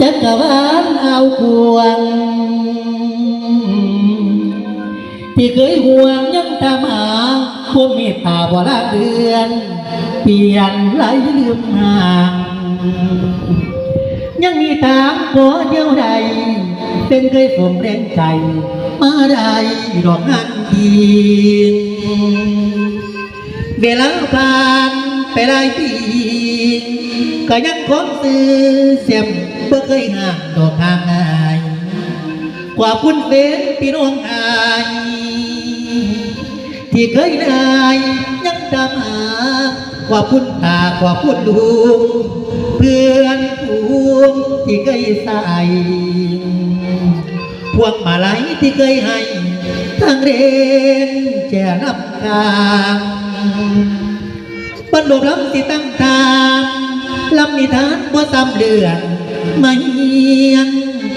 จักรวาลเอาควง ที่เคยห่วงยังตามหาคนเมตตาบ่ละเดือน เปลี่ยนไหลลืมห่างยังมีทางขอเดียวใด เป็นเคยสมแรงใจ มาได้ดอกงานทีเวลาผ่านไปหลายปี ก็ยังคงซื้อเสียมเพื่อเคยห่างดอกห่างไงกว่าคุณเป็นพี่น้องอายที่เคยได้ยังตามหากว่าพุ่นตากว่าพุ่นลุงเพื่อนผูงที่เคยใส่พวงมาลัยที่เคยให้ทางเรนแจนับกลางบรรลุลำสิตั้งทาง ลำนิทานบ่ซ้ำเลือนมาเฮียน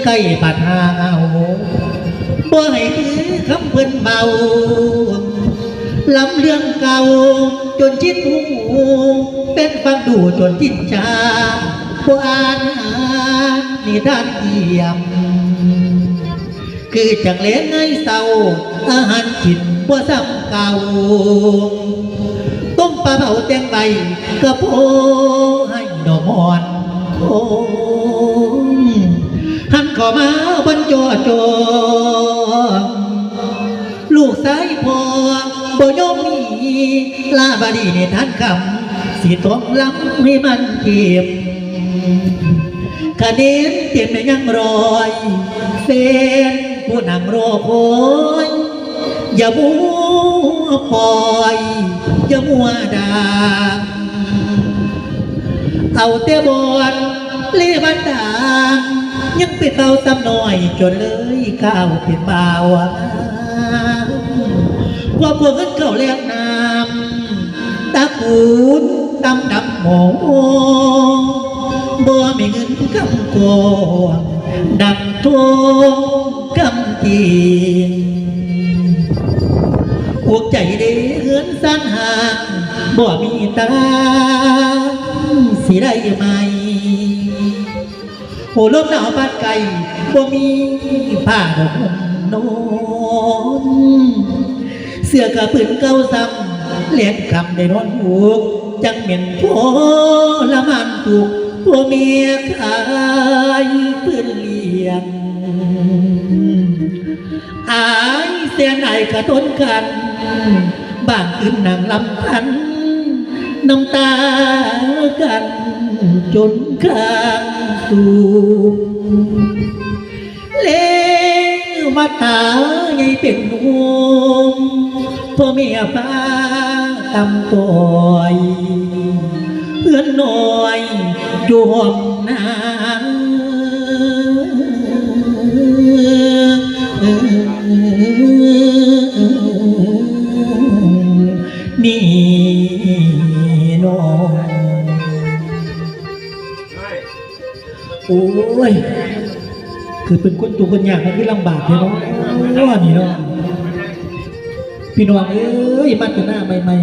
ใกล้บาดหาเอาบ่ให้คือคำเพิ่นเบาลำเรื่องเก่าจนจิตหูเป็นฟังดูจนจิตชาบ่อ่านนิทานเยี่ยม คือจังเลนไงเศร้าอาหารกินบ่ซ้ำเก่า ปลาเผาแตงใบกระโพให้ดอกมอนโอ้หันขอมาบนจอจอลูกสายพอบ่ยอมมีลาบดีในท่านคำสีต้องล้ำให้มันเก็บคะแนนเปลี่ยนไม่ยังรอยเส้นผู้นังรอคอยอย่ามัว ปล่อยอย่ามัวดางเอาแต่บอนเล่บันดายังเป็นเบาซ้ำหน่อยจนเลยก้าวเป็นเบาวว่าพวกเงินเก่าแลกน้ำตาคูนดำดำหมองบ่มีเงินกำกองดำทวงกำกิน วกใจเดือนสั้นห่างบ่มีตาสิได้ไหมโหลมหนาวบาดไก่บ่มีผ้าดอกห่มนอนเสื้อกระปืนเก่าซ้ำเลียนคำได้นอนหูกจังเหม็นโพละมันถูกตัวเมียขายปืนเลี้ยงอายเสียไหนกระทนกัน บางคืนนางลำพัน น้ำตากันจนข้างสูงเลวัดตาใหญ่เป็นหนุ่มพ่อเมียฟ้าตำต่อยเพื่อนน้อยจวมนาง อ้ยคือเป็นคนตัวคนยากมันคือลำบากเลยเนาะว่านี่เนาะพี่น้องเอ้ยมาแต่หน้าใหม่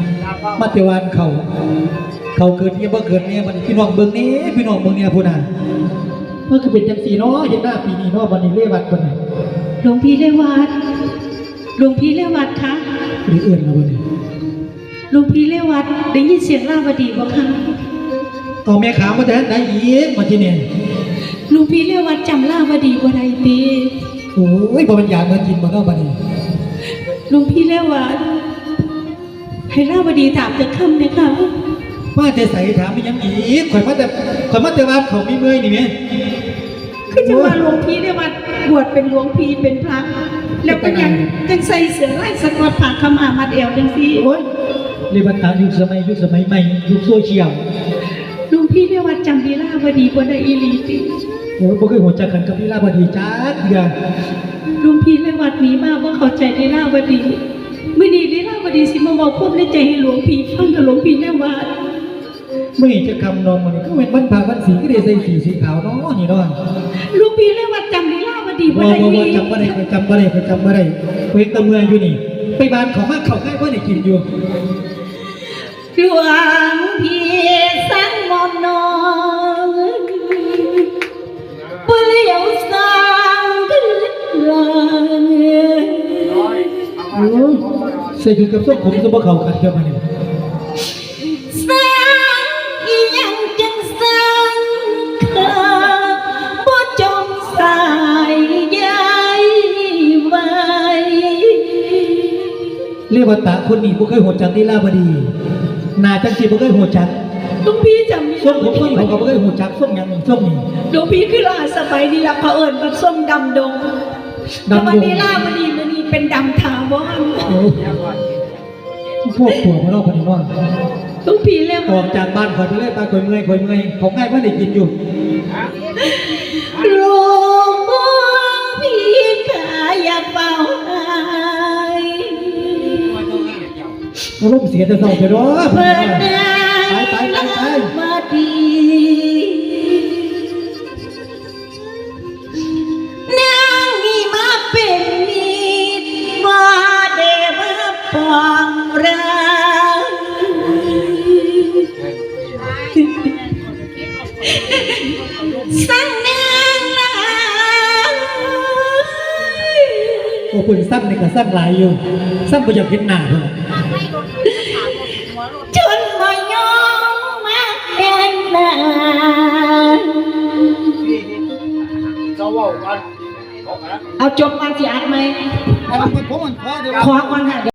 ๆมาแต่วานเขาเขาเกิดเนี่ยบ่เกิดเนี่ยมันพี่น้องเบิ่งนี้พี่น้องเบิ่งเนี่ยพูดน่ะมันคือเป็นจังสีเนาะเห็นหน้าปีนี้เนาะวันนี้เรียกวัดคนน่ะหลวงพี่เลวัดหลวงพี่เลวัดคะหรือเอื่นแล้ววันนี้หลวงพี่เลวัดได้ยินเสียงล่าวดีบ่คะเอาแม่ขาวมาแต่ไหนอีกมาที่เนี่ยห ลวงพี่เลวัดจำล่าวดีบ่ได้ตีโอ้ยบ่มันอยากมากินบ่เนาะบัดนี้หลวงพี่เลวัดให้ล่าวดีถามจะคำนะคะว่าแต่ใส่ถามไปยังอีกข่อยมาแต่ข่อยมาแต่ว่าเขามีเมื่อยนี่แหมคือจะว่าหลวงพี่เลวัดบวชเป็นหลวงพี่เป็นพระแล้วก็ยังยังใส่เสื้อลายสกอตผ่าขาวมามัดเอวจังซี่โอ้ยเรียกว่าตามยุคสมัยยุคสมัยใหม่ยุคโซเชียลหลวงพี่เลวัดจำดีล่าวดีบ่ได้อีหลีติ โอ้ยบ่เคยหัวใจกกันกับพี่ลาบดีจ้าเดือนหลวงพี่เลวัดหนี้มาว่าเข้าใจได้ล่าวดีมื้อนี้ได้ล่าวดีสิมาบอกความในใจให้หลวงพี่ฟังกับหลวงพี่เลวัดเมื่อจะคำนองมันนี่ก็เป็นวันพาวันสีก็ได้ใส่สีสีขาวเนาะนี่เนาะลูกพี่เรียกว่าจำลีลาวดีบ่ว่าบ่ได้บ่อีจำบ่ได้ไปจำบ่ได้ไปจำบ่ได้ไปตะเมืองอยู่นี่ ไปบ้านเขามาเขาง่ายบ่ได้กินอยู่หลวงพี่สังมอมนอง ส่ชุดกับส้มผมจะบ่เข้ากันเจ้ามาเนี่ยสร้างอีหยังจังสร้างข้าบ่จมสายใยไว้เรียกว่าตาคนนี้บ่เคยหัวจักลีลาบดีหน้าจังสิบ่เคยหัวจักหลวงพี่จำส้มผมก็อยู่เขาก็บ่เคยหัวจักส้มหยังส้มนี่หลวงพี่คือลาสบายดีละเผอิญมันส้มดำดงดำดงแต่วันนี้ล่ามันนี่มันนี่เป็นดำถาวรโอ้ พวกผัวมาเล่าคนนี้ว่าหลวงพี่เรียกออกจากบ้านข่อยไปเลยไปข่อยเมื่อยข่อยเมื่อยของง่ายว่าได้กินอยู่หลวงพี่ขาอย่าเป่าหายอารมณ์เสียแต่เศร้าไปเนาะเปิดหน้ สังนางลาโอ้ปืนสั้นนี่ก็สั้นหลายอยู่สั้นบ่อยากเห็นหน้าเท่านั้นจนมายอมมาเป็นนางเขาว่ากันเขากันเอาจบมาสิอัดไหมไอ้มันผมมันพอเดี๋ยวขอก่อนค่ะ